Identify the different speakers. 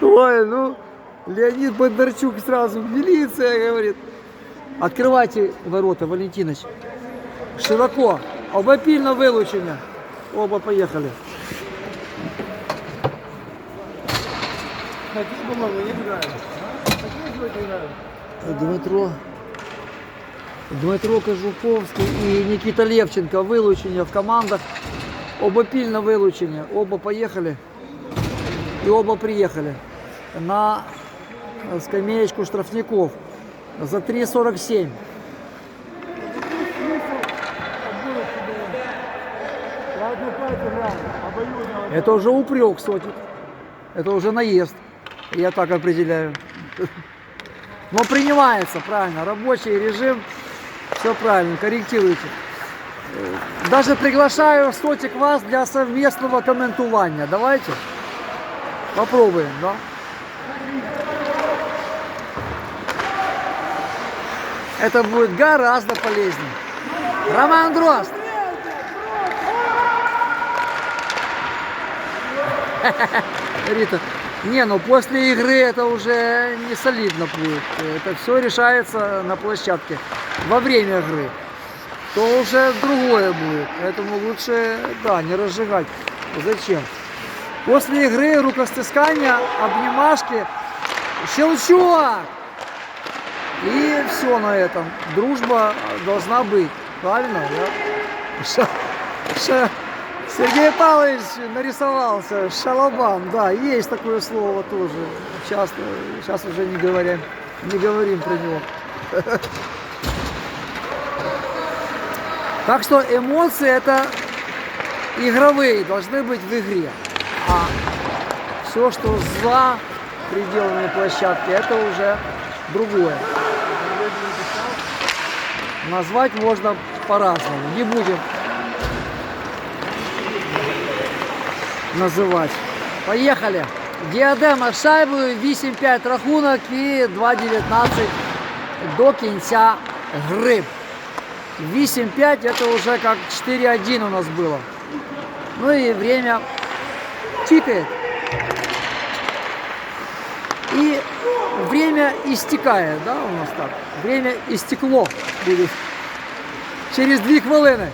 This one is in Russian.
Speaker 1: Ой, ну, Леонид Бондарчук сразу, милиция, говорит. Открывайте ворота, Валентинович. Широко, обопільно вилучення. Оба поехали.
Speaker 2: Какие бумаги не играют? Какие сегодня играют?
Speaker 1: Дмитро. Дмитро Кажуковський і Нікіта Левченко вилучення в командах. Обопільне вилучення. Оба поїхали і оба приїхали на скамеечку штрафников за 3,47.
Speaker 2: Ладно, пять играем. Обоюдно.
Speaker 1: Это уже упрек, сотик. Это уже наезд. Я так определяю. Но принимается, правильно. Рабочий режим. Все правильно, корректируйте. Э, Даже приглашаю сотик вас для совместного комментования. Давайте. Попробуем, да? Это будет гораздо полезнее. Роман Дрозд. Рита, не, ну после игры это уже не солидно будет. Это все решается на площадке. Во время игры. То уже другое будет. Поэтому лучше, да, не разжигать. Зачем? После игры рукостискания, обнимашки, щелчок. И все на этом. Дружба должна быть. Правильно? Да? Ша- ша- Сергей Павлович нарисовался. Шалабан. Да, есть такое слово тоже. Часто. Сейчас уже не говорим, не говорим про него. Так что эмоции это игровые, должны быть в игре. А все, что за пределами площадки, это уже другое. Назвать можно по-разному. Не будем називати. Поїхали. Діадема з шайбою, 8-5 рахунок і 2-19 до кінця гри. 8-5 это уже как 4-1 у нас было. Ну и время тикает. И время истекает, да, у нас так. Время истекло будет. Через дві хвилини.